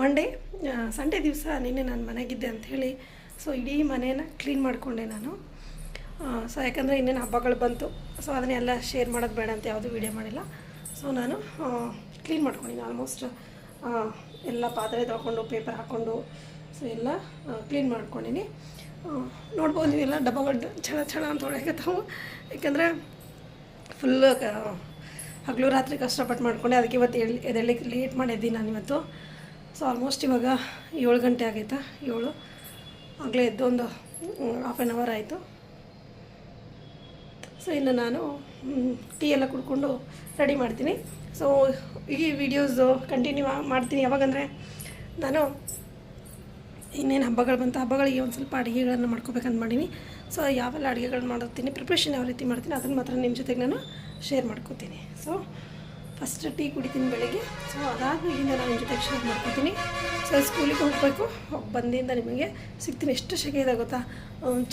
Monday Sunday ದಿವಸ ನಿನ್ನೆ ನಾನು ಮನೆಗಿದ್ದೆ ಅಂಥೇಳಿ ಸೊ ಇಡೀ ಮನೇನ ಕ್ಲೀನ್ ಮಾಡಿಕೊಂಡೆ ನಾನು. ಸೊ ಯಾಕಂದರೆ ಇನ್ನೇನು ಹಬ್ಬಗಳು ಬಂತು ಸೊ ಅದನ್ನೆಲ್ಲ ಶೇರ್ ಮಾಡೋದು ಬೇಡ ಅಂತ ಯಾವುದೂ ವೀಡಿಯೋ ಮಾಡಿಲ್ಲ. ಸೊ ನಾನು ಕ್ಲೀನ್ ಮಾಡ್ಕೊಂಡಿನಿ ಆಲ್ಮೋಸ್ಟ್ ಎಲ್ಲ ಪಾತ್ರೆ ತೊಗೊಂಡು ಪೇಪರ್ ಹಾಕ್ಕೊಂಡು ಸೊ ಎಲ್ಲ ಕ್ಲೀನ್ ಮಾಡ್ಕೊಂಡಿನಿ. ನೋಡ್ಬೋದು ನೀವೆಲ್ಲ ಡಬ್ಬಗಳು ಛಳ ಛಳ ಅಂತ ಹೊಡೆಯಕತ್ತಾವು ಯಾಕಂದರೆ ಫುಲ್ ಹಗಲು ರಾತ್ರಿ ಕಷ್ಟಪಟ್ಟು ಮಾಡ್ಕೊಂಡೆ. ಅದಕ್ಕೆ ಇವತ್ತು ಎಳ್, ಎದ್ದೇಳಲಿಕ್ಕೆ ಲೇಟ್ ಮಾಡಿದ್ದೀನಿ ನಾನು ಇವತ್ತು. ಸೊ ಆಲ್ಮೋಸ್ಟ್ ಇವಾಗ ಏಳು ಗಂಟೆ ಆಗೈತಾ? ಏಳು. ಆಗಲೇ ಎದ್ದು ಒಂದು ಹಾಫ್ ಆನ್ ಅವರ್ ಆಯಿತು. ಸೊ ಇನ್ನು ನಾನು ಟೀ ಎಲ್ಲ ಕುಡ್ಕೊಂಡು ರೆಡಿ ಮಾಡ್ತೀನಿ. ಸೊ ಈ ವಿಡಿಯೋಸು ಕಂಟಿನ್ಯೂ ಮಾಡ್ತೀನಿ. ಯಾವಾಗಂದರೆ ನಾನು ಇನ್ನೇನು ಹಬ್ಬಗಳು ಬಂತು ಹಬ್ಬಗಳಿಗೆ ಒಂದು ಸ್ವಲ್ಪ ಅಡುಗೆಗಳನ್ನು ಮಾಡ್ಕೋಬೇಕಂತ ಮಾಡೀನಿ. ಸೊ ಯಾವೆಲ್ಲ ಅಡುಗೆಗಳನ್ನ ಮಾಡಿರ್ತೀನಿ ಪ್ರಿಪ್ರೇಷನ್ ಯಾವ ರೀತಿ ಮಾಡ್ತೀನಿ, ಅದನ್ನು ಮಾತ್ರ ನಿಮ್ಮ ಜೊತೆಗೆ ನಾನು ಶೇರ್ ಮಾಡ್ಕೋತೀನಿ. ಸೊ ಫಸ್ಟ್ ಟೀ ಕುಡಿತೀನಿ ಬೆಳಗ್ಗೆ. ಸೊ ಅದಾದ್ಮೇಲಿಂದ ನಾನು ನಿಮ್ಮ ಜೊತೆಗೆ ಶೇರ್ ಮಾಡ್ಕೋತೀನಿ. ಸೊ ಸ್ಕೂಲಿಗೆ ಹೋಗಬೇಕು. ಬಂದಿಂದ ನಿಮಗೆ ಸಿಗ್ತೀನಿ. ಎಷ್ಟು ಶೆಕೆ ಇದೆ ಗೊತ್ತಾ?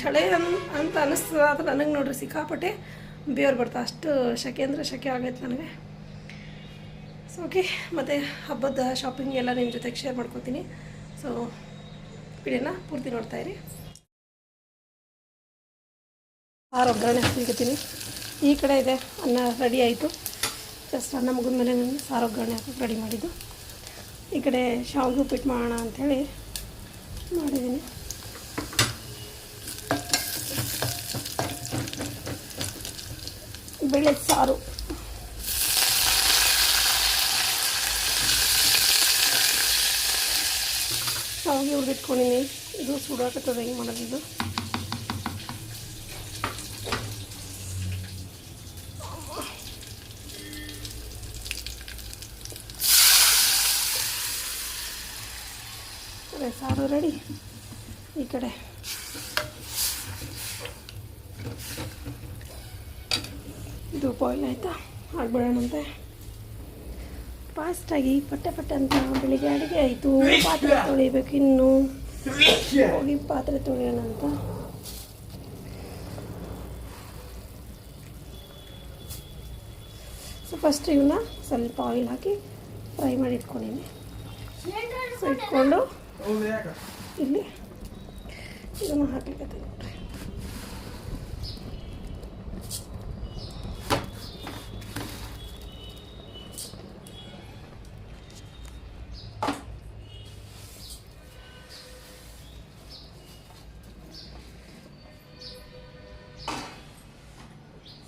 ಚಳೆ ಅನ್, ಅಂತ ಅನ್ನಿಸ್ತದ ಆದರೆ ನನಗೆ ನೋಡ್ರಿ ಸಿಕ್ಕಾಪಟ್ಟೆ ಬೇವ್ರು ಬರ್ತಾ. ಅಷ್ಟು ಶೆಕೆ ಅಂದರೆ ಶೆಕೆ ಆಗೈತೆ ನನಗೆ. ಸೊ ಓಕೆ ಮತ್ತು ಹಬ್ಬದ ಶಾಪಿಂಗ್ ಎಲ್ಲ ನಿಮ್ಮ ಜೊತೆಗೆ ಶೇರ್ ಮಾಡ್ಕೋತೀನಿ. ಸೊ ವಿಡಿಯೋನ ಪೂರ್ತಿ ನೋಡ್ತಾಯಿರಿ ಸಾರು ಒಗ್ಗರಣೆ ಹಾಕ್ಲಿಕ್ಕತ್ತೀನಿ ಈ ಕಡೆ ಇದೆ, ಅನ್ನ ರೆಡಿ ಆಯಿತು. ಜಸ್ಟ್ ಅನ್ನ ಮುಗಿದ ಮೇಲೆ ನಾನು ಸಾರು ಒಗ್ಗರಣೆ ಹಾಕಿ ರೆಡಿ ಮಾಡಿದ್ದು. ಈ ಕಡೆ ಶಾವಿಗೆ ಉಪ್ಪಿಟ್ಟು ಮಾಡೋಣ ಅಂಥೇಳಿ ಮಾಡಿದ್ದೀನಿ. ಬೆಳೆ ಸಾರು. ಶಾವಿಗೆ ಹುರಿದಿಟ್ಕೊಂಡಿನಿ. ಇದು ಸುಡಾಕತ್ತದ, ಹೆಂಗೆ ಮಾಡೋದು ಇದು ಅದೇ ಸಾರು ರೆಡಿ ಈ ಕಡೆ. ಇದು ಬಾಯ್ಲ್ ಆಯಿತಾ? ಆಗ್ಬಿಡೋಣಂತೆ ಫಾಸ್ಟಾಗಿ ಪಟ್ಟೆ ಪಟ್ಟೆ ಅಂತ ಬೆಳಿಗ್ಗೆ ಅಡುಗೆ ಆಯಿತು. ಪಾತ್ರೆ ತೊಳಿಬೇಕು ಇನ್ನು. ಹೋಗಿ ಪಾತ್ರೆ ತೊಳೆಯೋಣ ಅಂತ. ಸೊ ಫಸ್ಟ್ ಇವನ್ನ ಸ್ವಲ್ಪ ಆಯಿಲ್ ಹಾಕಿ ಫ್ರೈ ಮಾಡಿ ಇಟ್ಕೊಂಡಿನಿ. ಸೊ ಇಟ್ಕೊಂಡು ಇಲ್ಲಿ ಇದನ್ನು ಹಾಕ್ಲಿಕ್ಕೆ ನೋಡ್ರಿ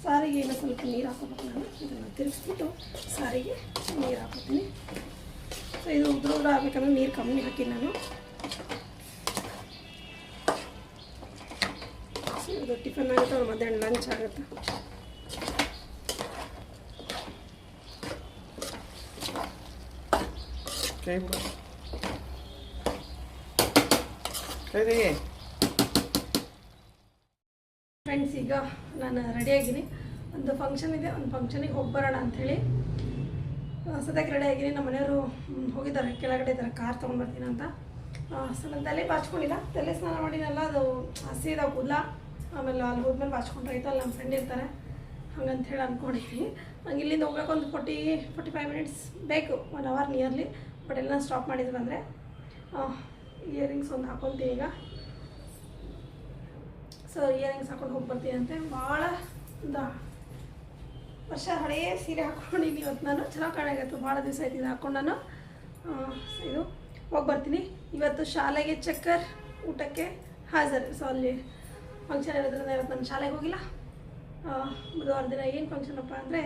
ಸಾರಿಗೆ ಇನ್ನೂ ಸ್ವಲ್ಪ ನೀರು ಹಾಕೋಬೇಕು ನಾನು ಇದನ್ನು ತಿರುಗಿಸ್ಬಿಟ್ಟು ಸಾರಿಗೆ ನೀರು ಹಾಕೋತೀನಿ ಸೊ ಇದು ಉದ್ರ ಉದ್ರ ಆಗ್ಬೇಕಂದ್ರೆ ನೀರು ಕಮ್ಮಿ ಹಾಕಿ ನಾನು. ಇದು ಟಿಫನ್ ಆಗುತ್ತೆ ಅವ್ರು ಮಧ್ಯಾಹ್ನ ಲಂಚ್ ಆಗುತ್ತೆ. ಕೈ ಬಿಡು ಕೈ ಫ್ರೆಂಡ್ಸ್ ಈಗ ನಾನು ರೆಡಿಯಾಗಿದ್ದೀನಿ ಒಂದು ಫಂಕ್ಷನ್ ಇದೆ ಒಂದು ಫಂಕ್ಷನಿಗೆ ಹೋಗಿ ಬರೋಣ ಅಂಥೇಳಿ. ಸದ್ಯಕ್ಕೆ ರೆಡಿ ಆಗಿದ್ದೀನಿ ನಮ್ಮ ಮನೆಯವರು ಹೋಗಿದ್ದಾರೆ, ಕೆಳಗಡೆ ಇದ್ದಾರೆ ಕಾರ್ ತೊಗೊಂಡು ಬರ್ತೀನಿ ಅಂತ. ಸೊ ನಾನು ತಲೆ ಬಾಚ್ಕೊಂಡಿಲ್ಲ. ತಲೆ ಸ್ನಾನ ಮಾಡಿನಲ್ಲ, ಅದು ಹಸಿ ಇದಾವೆ ಕೂದಲ ಆಮೇಲೆ ಅಲ್ಲಿ ಹೋದ್ಮೇಲೆ ಬಾಚ್ಕೊಂಡ್ರೆ ಆಯ್ತು ಅಲ್ಲಿ ನಮ್ಮ ಫ್ರೆಂಡ್ ಇರ್ತಾರೆ. ಹಂಗಂತ ಹೇಳಿ ಅಂದ್ಕೊಂಡಿದ್ದೀನಿ ನಂಗೆ ಇಲ್ಲಿಂದ ಹೋಗ್ಬೇಕು ಒಂದು ಫೋರ್ಟಿ ಫೋರ್ಟಿ ಫೈವ್ ಮಿನಿಟ್ಸ್ ಬೇಕು, ಒನ್ ಅವರ್ ನಿಯರ್ಲಿ, ಬಟ್ ಎಲ್ಲ ಸ್ಟಾಪ್ ಮಾಡಿದ್ರು ಅಂದರೆ ಇಯರಿಂಗ್ಸ್ ಒಂದು ಹಾಕೊತೀನಿ ಈಗ. ಸೊ ಇಯರಿಂಗ್ಸ್ ಹಾಕೊಂಡು ಹೋಗಿ ಬರ್ತೀನಿ ಅಂತೆ. ಭಾಳ ಒಂದು ವರ್ಷ ಹಳೆಯ ಸೀರೆ ಹಾಕ್ಕೊಂಡಿನಿ ಇವತ್ತು ನಾನು ಚೆನ್ನಾಗಿ ಕಾಣಾಗಿತ್ತು ಭಾಳ ದಿವಸ ಆಯ್ತು ಇದು ಹಾಕ್ಕೊಂಡು ನಾನು. ಇದು ಹೋಗಿ ಬರ್ತೀನಿ. ಇವತ್ತು ಶಾಲೆಗೆ ಚಕ್ಕರ್ ಊಟಕ್ಕೆ ಹಾಜರ್. ಸೊ ಅಲ್ಲಿ ಫಂಕ್ಷನ್ ಇರೋದ್ರಿಂದ ಇವತ್ತು ನಾನು ಶಾಲೆಗೆ ಹೋಗಿಲ್ಲ. ಬುಧವಾರ ದಿನ ಏನು ಫಂಕ್ಷನಪ್ಪ ಅಂದರೆ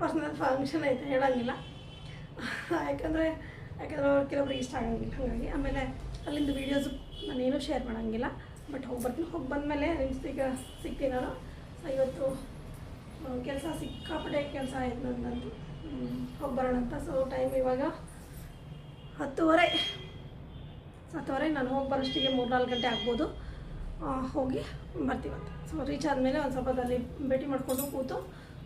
ಪರ್ಸ್ನಲ್ ಫಂಕ್ಷನ್ ಐತೆ ಹೇಳಂಗಿಲ್ಲ. ಯಾಕಂದರೆ, ಯಾಕಂದ್ರೆ ಅವ್ರು ಕೆಲವ್ರಿಗೆ ಇಷ್ಟ ಆಗಂಗಿಲ್ಲ. ಹಾಗಾಗಿ ಆಮೇಲೆ ಅಲ್ಲಿಂದ ವೀಡಿಯೋಸು ನಾನೇನು ಶೇರ್ ಮಾಡೋಂಗಿಲ್ಲ. ಬಟ್ ಹೋಗಿ ಬರ್ತೀನಿ. ಹೋಗಿ ಬಂದಮೇಲೆ ಈಗ ಸಿಗ್ತೀನಿ ನಾನು ಸೊ ಇವತ್ತು ಕೆಲಸ ಸಿಕ್ಕಾಪಟ್ಟೆ ಕೆಲಸ ಆಯಿತು ನನ್ನದು ಹೋಗಿ ಬರೋಣ ಅಂತ. ಸೊ ಟೈಮ್ ಇವಾಗ ಹತ್ತುವರೆ. ಹತ್ತುವರೆ, ನಾನು ಹೋಗಿ ಬರೋಷ್ಟಿಗೆ ಮೂರು ನಾಲ್ಕು ಗಂಟೆ ಆಗ್ಬೋದು. ಹೋಗಿ ಅಂತ. ಸೊ ರೀಚ್ ಆದಮೇಲೆ ಒಂದು ಸ್ವಲ್ಪ ಅಲ್ಲಿ ಭೇಟಿ ಮಾಡಿಕೊಂಡು ಕೂತು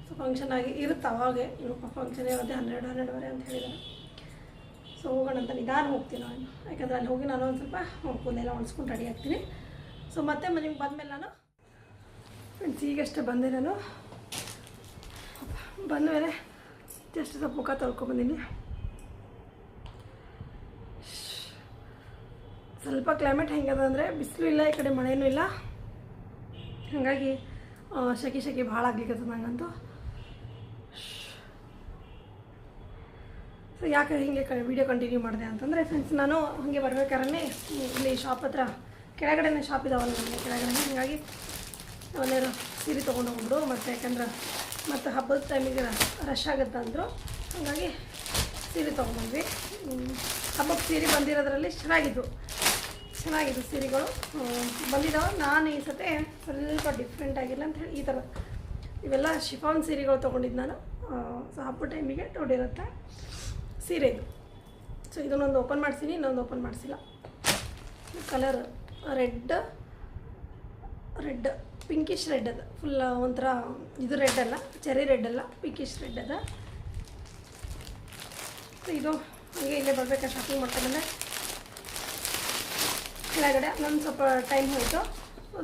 ಸೊ ಫಂಕ್ಷನ್ ಆಗಿ ಇರುತ್ತೆ ಅವಾಗೆ. ಇನ್ನು ಫಂಕ್ಷನ್ ಇರೋದೇ ಹನ್ನೆರಡು, ಹನ್ನೆರಡುವರೆ ಅಂತ ಹೇಳಿದ್ದಾರೆ ಸೊ ಹೋಗೋಣ ಅಂತ ನಿಧಾನ ಹೋಗ್ತೀನಿ ನಾನು. ಯಾಕಂದರೆ ಅಲ್ಲಿ ಹೋಗಿ ನಾನು ಒಂದು ಸ್ವಲ್ಪ ಕೂದಲೆಲ್ಲ ಒಣಸ್ಕೊಂಡು ರೆಡಿ ಆಗ್ತೀನಿ. ಸೊ ಮತ್ತೆ ಮನೆಗೆ ಬಂದಮೇಲೆ ನಾನು? ಫ್ರೆಂಡ್ಸ್ ಈಗಷ್ಟೇ ಬಂದೆ ನಾನು. ಬಂದ ಮೇಲೆ ಜಸ್ಟ್ ಸ್ವಲ್ಪ ಮುಖ ತೊಳ್ಕೊಂಬಂದೀನಿ ಸ್ವಲ್ಪ ಕ್ಲೈಮೇಟ್ ಹೆಂಗದ ಅಂದರೆ ಬಿಸಿಲು ಇಲ್ಲ, ಈ ಕಡೆ ಮಳೆನೂ ಇಲ್ಲ. ಹಾಗಾಗಿ ಶಕಿ ಶಕಿ ಭಾಳ ಆಗ್ಲಿಕ್ಕೆ ನನಗಂತೂ ಸೊ ಯಾಕೆ ಹೀಗೆ ಕ ವೀಡಿಯೋ ಕಂಟಿನ್ಯೂ ಮಾಡಿದೆ ಅಂತಂದರೆ ಫ್ರೆಂಡ್ಸ್ ನಾನು ಹಾಗೆ ಬರ್ಬೇಕಾದ್ರೆ ಇಲ್ಲಿ ಶಾಪ್ ಹತ್ರ ಕೆಳಗಡೆನೇ ಶಾಪ್ ಇದಾವಲ್ಲ ನಮಗೆ ಕೆಳಗಡೆ ಹಾಗಾಗಿ ಒಂದೇನು ಸೀರೆ ತೊಗೊಂಡು ಹೋಗ್ಬಿಡು ಮತ್ತು ಯಾಕಂದ್ರೆ ಮತ್ತು ಹಬ್ಬದ ಟೈಮಿಗೆ ರಶ್ ಆಗುತ್ತೆ ಅಂದರು. ಹಾಗಾಗಿ ಸೀರೆ ತೊಗೊಂಡ್ಬಂದ್ವಿ. ಹಬ್ಬಕ್ಕೆ ಸೀರೆ ಬಂದಿರೋದ್ರಲ್ಲಿ ಚೆನ್ನಾಗಿದ್ದು. ಚೆನ್ನಾಗಿದೆ ಸೀರೆಗಳು. ಬಂದಿದ್ದಾವೆ ನಾನು ಈ ಸತಿ ಸ್ವಲ್ಪ ಡಿಫ್ರೆಂಟ್ ಆಗಿಲ್ಲ ಅಂತ ಹೇಳಿ, ಈ ಥರ ಇವೆಲ್ಲ ಶಿಫಾನ್ ಸೀರೆಗಳು ತೊಗೊಂಡಿದ್ದು ನಾನು. ಸೊ ಹಬ್ಬ ಟೈಮಿಗೆ ತೊಗೊಂಡಿರುತ್ತೆ ಸೀರೆ ಇದು. ಸೊ ಇದನ್ನೊಂದು ಓಪನ್ ಮಾಡ್ತೀನಿ ಇನ್ನೊಂದು ಓಪನ್ ಮಾಡಿಸಿಲ್ಲ. Colour red red pinkish red ಅದ. ಫುಲ್ ಒಂಥರ ಇದು ರೆಡ್ ಅಲ್ಲ ಚೆರಿ ರೆಡ್ ಅಲ್ಲ ಪಿಂಕಿಶ್ ರೆಡ್ ಅದ. ಇದು ಹಂಗೆ ಇಲ್ಲೇ ಬರ್ಬೇಕಾ ಶಾಪಿಂಗ್ ಮಾಡ್ಕೊಂಡ್ರೆ ಕೆಳಗಡೆ ನನ್ನ ಸ್ವಲ್ಪ ಟೈಮ್ ಹೋಯಿತು.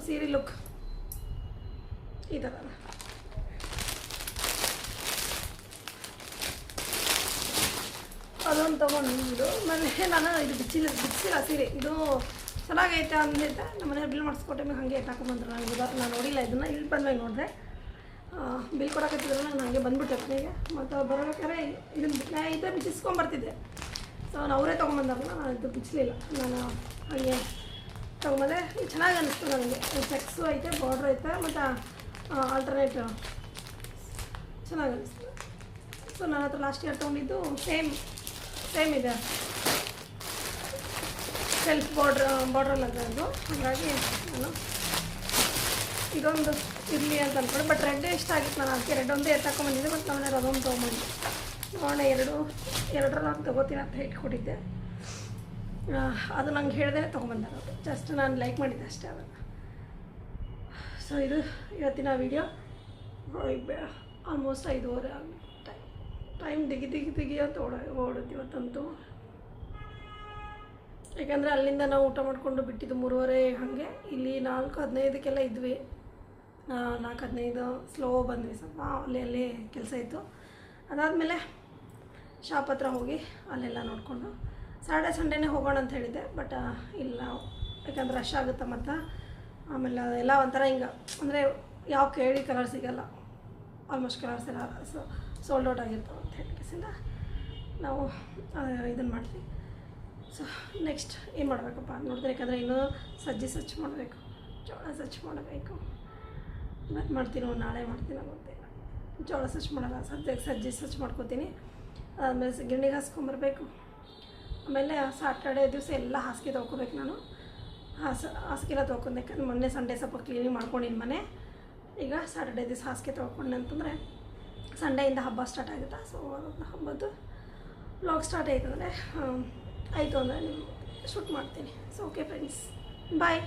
ಸೀರೆ ಲುಕ್ ಈ ಥರ ಅದ. ಅದೊಂದು ತೊಗೊಂಡು ಆಮೇಲೆ ನಾನು ಇದು ಬಿಚ್ಚಿಲ್ಲ ಬಿಚ್ಚಿಲ್ಲ ಸೀರೆ. ಇದು ಚೆನ್ನಾಗೈತೆ ಅಂದೈತೆ ನಮ್ಮ ಮನೆಯವ್ರು ಬಿಲ್ ಮಾಡಿಸ್ಕೊಟ್ಟೆ ಮೇಲೆ ಹಾಗೆ ಹಾಕೊಂಬಂದ್ರು ನಾನು ಇವಾಗ ನಾನು ನೋಡಿಲ್ಲ ಇದನ್ನು, ಇಲ್ಲಿ ಬಂದ್ಮೇಲೆ ನೋಡಿದೆ. ಬಿಲ್ ಕೊಡೋಕತ್ತಿದ್ರು ನಾನು ಹಾಗೆ ಬಂದ್ಬಿಟ್ಟೆ ಮನೆಗೆ. ಮತ್ತು ಬರಬೇಕಾದ್ರೆ ಇದನ್ನು ಇದೇ ಬಿಚ್ಚಿಸ್ಕೊಂಬರ್ತಿದ್ದೆ ಸೊ ನಾನು ಅವರೇ ತೊಗೊಂಬಂದಾರಲ್ಲ, ನಾನು ಇದು ಬಿಚ್ಚಲಿಲ್ಲ ನಾನು ಹಾಗೆ ತೊಗೊಂಬಂದೆ. ಚೆನ್ನಾಗಿ ಅನ್ನಿಸ್ತು ನನಗೆ. ಸೆಕ್ಸು ಐತೆ, ಬಾರ್ಡ್ರ್ ಐತೆ, ಮತ್ತು ಆಲ್ಟರ್ನೇಟ್ ಚೆನ್ನಾಗಿ ಅನಿಸ್ತು. ಸೊ ನನ್ನ ಹತ್ರ ಲಾಸ್ಟ್ ಇಯರ್ ತೊಗೊಂಡಿದ್ದು ಸೇಮ್ ಸೇಮ್ ಇದೆ. ಸೆಲ್ಫ್ ಬಾರ್ಡ್ರ್ ಬಾರ್ಡ್ರಲ್ಲಿ ಅದ. ಅದು ಹಾಗಾಗಿ ನಾನು ಇದೊಂದು ಇರಲಿ ಅಂತ ಅಂದ್ಕೊಂಡು ಬಟ್ ರೆಡ್ ಇಷ್ಟ ಆಗಿತ್ತು ನಾನು ಅದಕ್ಕೆ ರೆಡ್ ಒಂದೇ ಎತ್ತಾಕೊಂಡ್ಬಂದಿದ್ದೆ ಬಟ್ ನಾನು ಅದೊಂದು ತೊಗೊಂಬಂದೆ ನೋಡೋಣ, ಎರಡು ಎರಡರ ನಾನು ತೊಗೋತೀನಿ ಅಂತ ಹೇಳ್ಕೊಟ್ಟಿದ್ದೆ. ಅದು ನಂಗೆ ಹೇಳ್ದೇ ತೊಗೊಂಬಂದಾರ ನಾನು. ಜಸ್ಟ್ ನಾನು ಲೈಕ್ ಮಾಡಿದ್ದೆ ಅಷ್ಟೇ ಅದನ್ನು. ಸೊ ಇದು ಇವತ್ತಿನ ವಿಡಿಯೋ ಆಲ್ಮೋಸ್ಟ್ ಐದೂವರೆ ಟೈಮ್ ಟೈಮ್ ದಿಗಿ ದಿಗಿ ದಿಗಿ ಅಂತ ಓಡ ಓಡುತ್ತೆ ಇವತ್ತಂತೂ. ಯಾಕಂದರೆ ಅಲ್ಲಿಂದ ನಾವು ಊಟ ಮಾಡಿಕೊಂಡು ಬಿಟ್ಟಿದ್ದು ಮೂರುವರೆ ಹಾಗೆ. ಇಲ್ಲಿ ನಾಲ್ಕು ಹದಿನೈದಕ್ಕೆಲ್ಲ ಇದ್ವಿ. ನಾಲ್ಕು ಹದಿನೈದು ಸ್ಲೋ ಬಂದ್ವಿ ಸ್ವಲ್ಪ. ಅಲ್ಲಿ ಅಲ್ಲಿ ಕೆಲಸ ಇತ್ತು. ಅದಾದಮೇಲೆ ಶಾಪ್ ಹತ್ರ ಹೋಗಿ ಅಲ್ಲೆಲ್ಲ ನೋಡಿಕೊಂಡು ಸಾಟರ್ಡೆ ಸಂಡೇನೇ ಹೋಗೋಣ ಅಂತ ಹೇಳಿದ್ದೆ ಬಟ್ ಇಲ್ಲ. ಯಾಕಂದ್ರೆ ರಶ್ ಆಗುತ್ತೆ ಮತ್ತು. ಆಮೇಲೆ ಎಲ್ಲ ಒಂಥರ ಹಿಂಗೆ, ಅಂದರೆ ಯಾವ ಕೇಳಿ ಕಲರ್ ಸಿಗಲ್ಲ. ಆಲ್ಮೋಸ್ಟ್ ಕಲರ್ಸ್ ಎಲ್ಲ ಸೋಲ್ಡ್ ಔಟ್ ಆಗಿರ್ತವೆ ಅಂತ ಹೇಳಿ ನಾವು ಇದನ್ನು ಮಾಡ್ತೀವಿ. ಸೊ ನೆಕ್ಸ್ಟ್ ಏನು ಮಾಡಬೇಕಪ್ಪ? ನೋಡಿದ್ರೆ ಇನ್ನೂ ಸಜ್ಜಿ ಸ್ವಚ್ಛ ಮಾಡಬೇಕು. ಜೋಳ ಸ್ವಚ್ಛ ಮಾಡಬೇಕು. ಮತ್ತು ಮಾಡ್ತೀನೋ, ನಾಳೆ ಮಾಡ್ತೀನೋ ಗೊತ್ತಿಲ್ಲ ಜೋಳ ಸ್ವಚ್ಛ ಮಾಡೋಲ್ಲ ಸದ್ಯಕ್ಕೆ ಸಜ್ಜಿ ಸ್ವಚ್ಛ ಮಾಡ್ಕೋತೀನಿ. ಆಮೇಲೆ ಗಿರಣಿಗೆ ಹಾಸ್ಕೊಂಬರ್ಬೇಕು. ಆಮೇಲೆ ಸಾಟರ್ಡೇ ದಿವಸ ಎಲ್ಲ ಹಾಸಿಗೆ ತೊಗೊಬೇಕು ನಾನು. ಹಾಸ, ಹಾಸಿಗೆಲ್ಲ ತೊಳ್ಕೊಂಡು. ಮೊನ್ನೆ ಸಂಡೇ ಸ್ವಲ್ಪ ಕ್ಲೀನಿಂಗ್ ಮಾಡ್ಕೊಂಡಿನಿ ಮನೆ. ಈಗ ಸಾಟರ್ಡೇ ದಿವಸ ಹಾಸಿಗೆ ತೊಳ್ಕೊಂಡೆ ಅಂತಂದರೆ ಸಂಡೆಯಿಂದ ಹಬ್ಬ ಸ್ಟಾರ್ಟ್ ಆಗುತ್ತೆ? ಸೊ ಹಬ್ಬದ್ದು ಬ್ಲಾಗ್ ಸ್ಟಾರ್ಟ್ ಆಯ್ತು ಅಂದರೆ ಆಯಿತು ಅಂದರೆ ನಿಮ್ಗೆ ಶೂಟ್ ಮಾಡ್ತೀನಿ. So okay friends bye